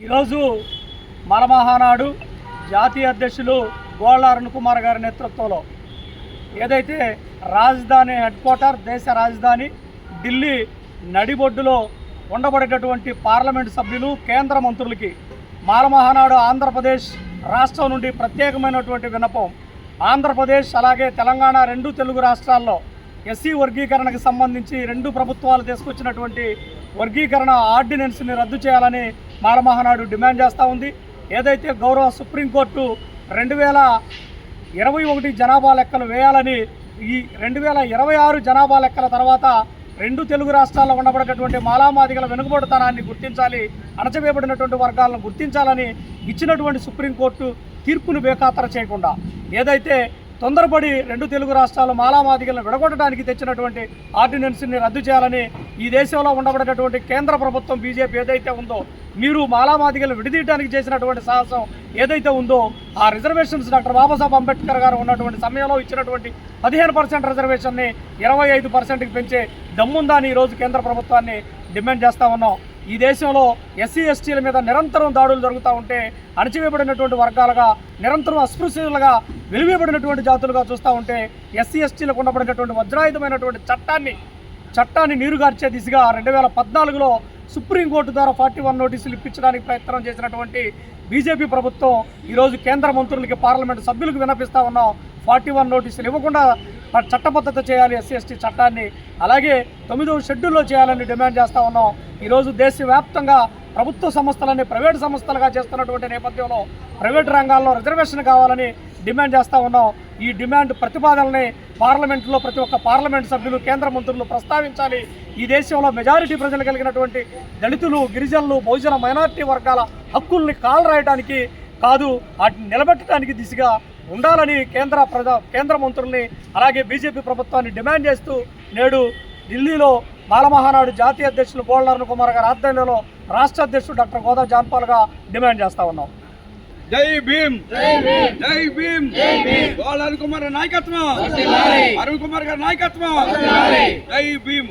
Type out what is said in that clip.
ఈరోజు మరమహానాడు జాతీయ అధ్యక్షులు గోళ్ళ అరుణ్ కుమార్ గారి నేతృత్వంలో ఏదైతే రాజధాని హెడ్ క్వార్టర్ దేశ రాజధాని ఢిల్లీ నడిబొడ్డులో ఉండబడేటటువంటి పార్లమెంటు సభ్యులు కేంద్ర మంత్రులకి మాలమహానాడు ఆంధ్రప్రదేశ్ రాష్ట్రం నుండి ప్రత్యేకమైనటువంటి విన్నపం. ఆంధ్రప్రదేశ్ అలాగే తెలంగాణ రెండు తెలుగు రాష్ట్రాల్లో ఎస్సీ వర్గీకరణకు సంబంధించి రెండు ప్రభుత్వాలు తీసుకొచ్చినటువంటి వర్గీకరణ ఆర్డినెన్స్ని రద్దు చేయాలని మాలమహనాడు డిమాండ్ చేస్తూ ఉంది. ఏదైతే గౌరవ సుప్రీంకోర్టు రెండు వేల ఇరవై ఒకటి జనాభా లెక్కలు వేయాలని ఈ రెండు వేల ఇరవై ఆరు జనాభా లెక్కల తర్వాత రెండు తెలుగు రాష్ట్రాల్లో ఉండబడేటటువంటి మాలామాదిగల వెనుకబడుతనాన్ని గుర్తించాలి అణచవేయబడినటువంటి వర్గాలను గుర్తించాలని ఇచ్చినటువంటి సుప్రీంకోర్టు తీర్పును బేఖాతర చేయకుండా ఏదైతే తొందరపడి రెండు తెలుగు రాష్ట్రాలు మాలామాదిగలను విడగొట్టడానికి తెచ్చినటువంటి ఆర్డినెన్స్ని రద్దు చేయాలని ఈ దేశంలో ఉండబడినటువంటి కేంద్ర ప్రభుత్వం బీజేపీ ఏదైతే ఉందో మీరు మాలామాదిగలు విడిదీయడానికి చేసినటువంటి సాహసం ఏదైతే ఉందో ఆ రిజర్వేషన్స్ డాక్టర్ బాబాసాహెబ్ అంబేద్కర్ గారు ఉన్నటువంటి సమయంలో ఇచ్చినటువంటి పదిహేను పర్సెంట్ రిజర్వేషన్ని ఇరవై ఐదు పర్సెంట్కి పెంచే దమ్ముందా అని ఈరోజు కేంద్ర ప్రభుత్వాన్ని డిమాండ్ చేస్తూ ఉన్నాం. ఈ దేశంలో ఎస్సీ ఎస్టీల మీద నిరంతరం దాడులు జరుగుతూ ఉంటే అణచివేయబడినటువంటి వర్గాలుగా నిరంతరం అస్పృశ్యులుగా వెలువేయబడినటువంటి జాతులుగా చూస్తూ ఉంటే ఎస్సీ ఎస్టీలకు ఉండబడినటువంటి వజ్రాయుధమైనటువంటి చట్టాన్ని చట్టాన్ని నీరుగార్చే దిశగా రెండు వేల పద్నాలుగులో సుప్రీంకోర్టు ద్వారా ఫార్టీ వన్ నోటీసులు ఇప్పించడానికి ప్రయత్నం చేసినటువంటి బీజేపీ ప్రభుత్వం ఈరోజు కేంద్ర మంత్రులకి పార్లమెంటు సభ్యులకు వినిపిస్తూ ఉన్నాం. ఫార్టీ వన్ నోటీసులు ఇవ్వకుండా చట్టబద్ధత చేయాలి ఎస్సీ ఎస్టీ చట్టాన్ని. అలాగే తొమ్మిదవ షెడ్యూల్లో చేయాలని డిమాండ్ చేస్తూ ఉన్నాం. ఈరోజు దేశవ్యాప్తంగా ప్రభుత్వ సంస్థలని ప్రైవేటు సంస్థలుగా చేస్తున్నటువంటి నేపథ్యంలో ప్రైవేటు రంగాల్లో రిజర్వేషన్ కావాలని డిమాండ్ చేస్తూ ఉన్నాం. ఈ డిమాండ్ ప్రతిపాదనని పార్లమెంట్లో ప్రతి ఒక్క పార్లమెంట్ సభ్యులు కేంద్ర మంత్రులు ప్రస్తావించాలి. ఈ దేశంలో మెజారిటీ ప్రజలు కలిగినటువంటి దళితులు గిరిజనులు బహుజన మైనారిటీ వర్గాల హక్కుల్ని కాలు రాయడానికి కాదు వాటిని నిలబెట్టడానికి దిశగా ఉండాలని కేంద్ర ప్రజా కేంద్ర మంత్రుల్ని అలాగే బీజేపీ ప్రభుత్వాన్ని డిమాండ్ చేస్తూ నేడు ఢిల్లీలో మాలమహానాడు జాతీయ అధ్యక్షులు గోల్డర్ణ కుమార్ గారి ఆధ్వర్యంలో రాష్ట్ర అధ్యక్షుడు డాక్టర్ గోదా జాన్పాల్గా డిమాండ్ చేస్తా ఉన్నాం. జై భీమ్! జై భీమ్! వాళ్ళ అరుణ్ కుమార్ గారి నాయకత్వం! అరుణ్ కుమార్ గారి నాయకత్వం! జై భీమ్!